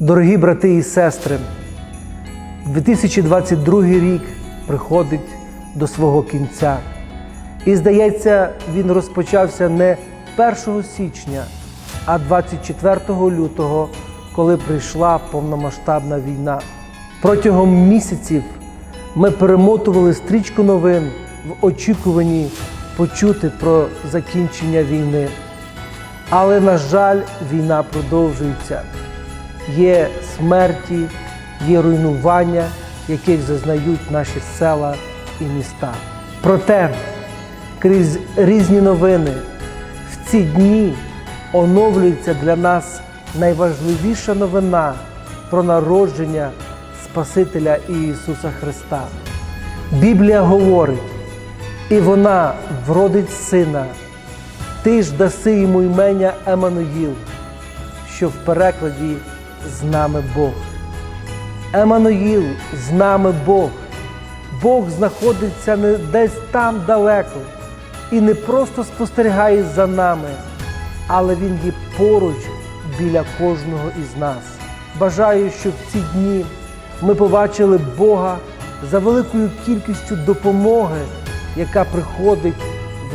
Дорогі брати і сестри, 2022 рік приходить до свого кінця. І здається, він розпочався не 1 січня, а 24 лютого, коли прийшла повномасштабна війна. Протягом місяців ми перемотували стрічку новин в очікуванні почути про закінчення війни. Але, на жаль, війна продовжується. Є смерті, є руйнування, яких зазнають наші села і міста. Проте, крізь різні новини, в ці дні оновлюється для нас найважливіша новина про народження Спасителя Ісуса Христа. Біблія говорить, і вона вродить сина, ти ж даси йому імення Еммануїл, що в перекладі з нами Бог. Еммануїл, з нами Бог. Бог знаходиться не десь там далеко і не просто спостерігає за нами, але Він є поруч біля кожного із нас. Бажаю, щоб в ці дні ми побачили Бога за великою кількістю допомоги, яка приходить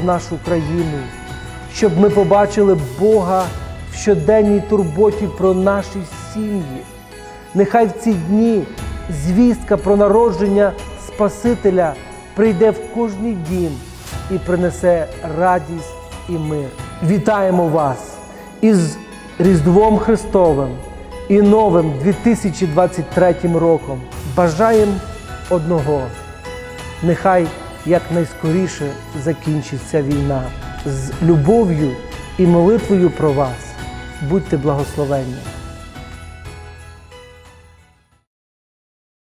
в нашу країну, щоб ми побачили Бога в щоденній турботі про наші сім'ї. Нехай в ці дні звістка про народження Спасителя прийде в кожний дім і принесе радість і мир. Вітаємо вас із Різдвом Христовим і новим 2023 роком. Бажаємо одного. Нехай якнайскоріше закінчиться війна з любов'ю і молитвою про вас. Будьте благословенні!